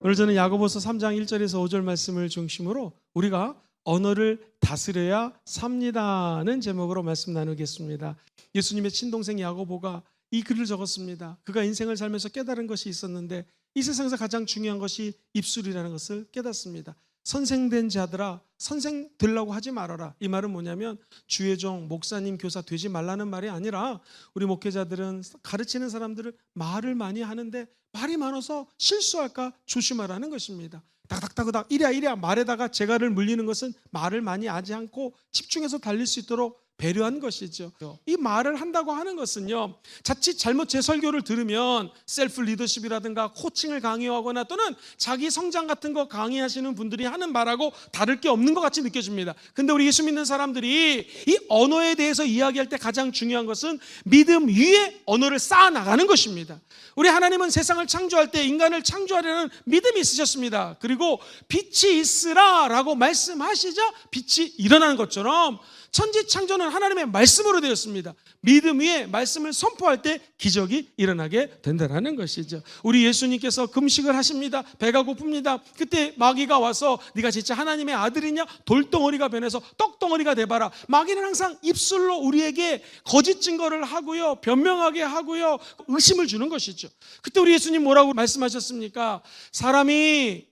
오늘 저는 야고보서 3장 1절에서 5절 말씀을 중심으로 우리가 언어를 다스려야 삽니다는 제목으로 말씀 나누겠습니다. 예수님의 친동생 야고보가 이 글을 적었습니다. 그가 인생을 살면서 깨달은 것이 있었는데 이 세상에서 가장 중요한 것이 입술이라는 것을 깨닫습니다. 선생된 자들아 선생 되려고 하지 말아라. 이 말은 뭐냐면 주의 종, 목사님, 교사 되지 말라는 말이 아니라 우리 목회자들은 가르치는 사람들을 말을 많이 하는데 말이 많아서 실수할까 조심하라는 것입니다. 다닥다닥 이랴 이랴 말에다가 재갈을 물리는 것은 말을 많이 하지 않고 집중해서 달릴 수 있도록 배려한 것이죠. 이 말을 한다고 하는 것은요, 자칫 잘못 제 설교를 들으면 셀프 리더십이라든가 코칭을 강요하거나 또는 자기 성장 같은 거 강의하시는 분들이 하는 말하고 다를 게 없는 것 같이 느껴집니다. 근데 우리 예수 믿는 사람들이 이 언어에 대해서 이야기할 때 가장 중요한 것은 믿음 위에 언어를 쌓아 나가는 것입니다. 우리 하나님은 세상을 창조할 때 인간을 창조하려는 믿음이 있으셨습니다. 그리고 빛이 있으라라고 말씀하시자 빛이 일어나는 것처럼 천지 창조는 하나님의 말씀으로 되었습니다. 믿음 위에 말씀을 선포할 때 기적이 일어나게 된다는 것이죠. 우리 예수님께서 금식을 하십니다. 배가 고픕니다. 그때 마귀가 와서 네가 진짜 하나님의 아들이냐? 돌덩어리가 변해서 떡덩어리가 돼봐라. 마귀는 항상 입술로 우리에게 거짓 증거를 하고요, 변명하게 하고요, 의심을 주는 것이죠. 그때 우리 예수님 뭐라고 말씀하셨습니까? 사람이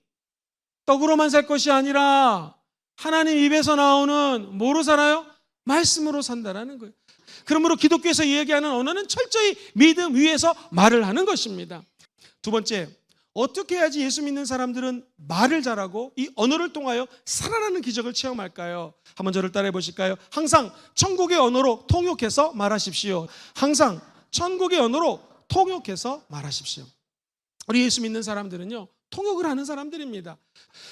떡으로만 살 것이 아니라 하나님 입에서 나오는 뭐로 살아요? 말씀으로 산다라는 거예요. 그러므로 기독교에서 이야기하는 언어는 철저히 믿음 위에서 말을 하는 것입니다. 두 번째, 어떻게 해야지 예수 믿는 사람들은 말을 잘하고 이 언어를 통하여 살아나는 기적을 체험할까요? 한번 저를 따라해 보실까요? 항상 천국의 언어로 통역해서 말하십시오. 항상 천국의 언어로 통역해서 말하십시오. 우리 예수 믿는 사람들은요, 통역을 하는 사람들입니다.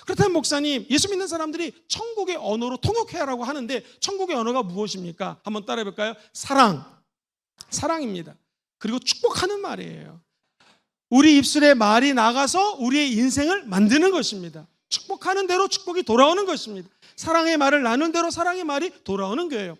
그렇다면 목사님, 예수 믿는 사람들이 천국의 언어로 통역해라고 하는데 천국의 언어가 무엇입니까? 한번 따라해 볼까요? 사랑. 사랑입니다. 그리고 축복하는 말이에요. 우리 입술에 말이 나가서 우리의 인생을 만드는 것입니다. 축복하는 대로 축복이 돌아오는 것입니다. 사랑의 말을 나눈 대로 사랑의 말이 돌아오는 거예요.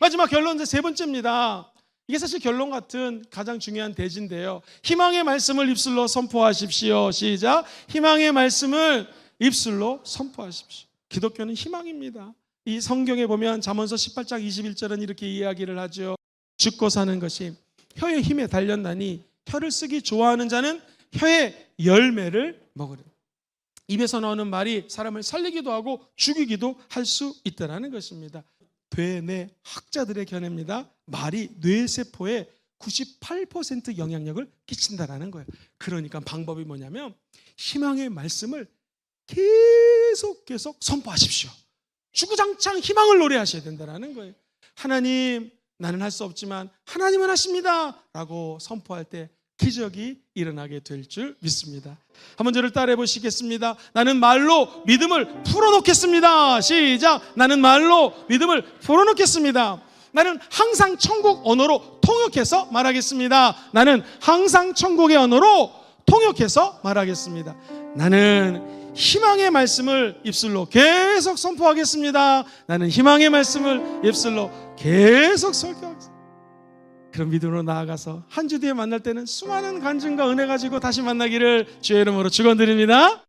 마지막 결론 이제 세 번째입니다. 이게 사실 결론 같은 가장 중요한 대지인데요. 희망의 말씀을 입술로 선포하십시오. 시작. 희망의 말씀을 입술로 선포하십시오. 기독교는 희망입니다. 이 성경에 보면 잠언서 18장 21절은 이렇게 이야기를 하죠. 죽고 사는 것이 혀의 힘에 달렸나니 혀를 쓰기 좋아하는 자는 혀의 열매를 먹으리. 입에서 나오는 말이 사람을 살리기도 하고 죽이기도 할 수 있다는 것입니다. 뇌내 학자들의 견해입니다. 말이 뇌세포에 98% 영향력을 끼친다라는 거예요. 그러니까 방법이 뭐냐면 희망의 말씀을 계속 계속 선포하십시오. 주구장창 희망을 노래하셔야 된다는 거예요. 하나님, 나는 할 수 없지만 하나님은 하십니다 라고 선포할 때 기적이 일어나게 될 줄 믿습니다. 한번 저를 따라해 보시겠습니다. 나는 말로 믿음을 풀어놓겠습니다. 시작. 나는 말로 믿음을 풀어놓겠습니다. 나는 항상 천국 언어로 통역해서 말하겠습니다. 나는 항상 천국의 언어로 통역해서 말하겠습니다. 나는 희망의 말씀을 입술로 계속 선포하겠습니다. 나는 희망의 말씀을 입술로 계속 설교하겠습니다. 그런 믿음으로 나아가서 한 주 뒤에 만날 때는 수많은 간증과 은혜 가지고 다시 만나기를 주의 이름으로 축원드립니다.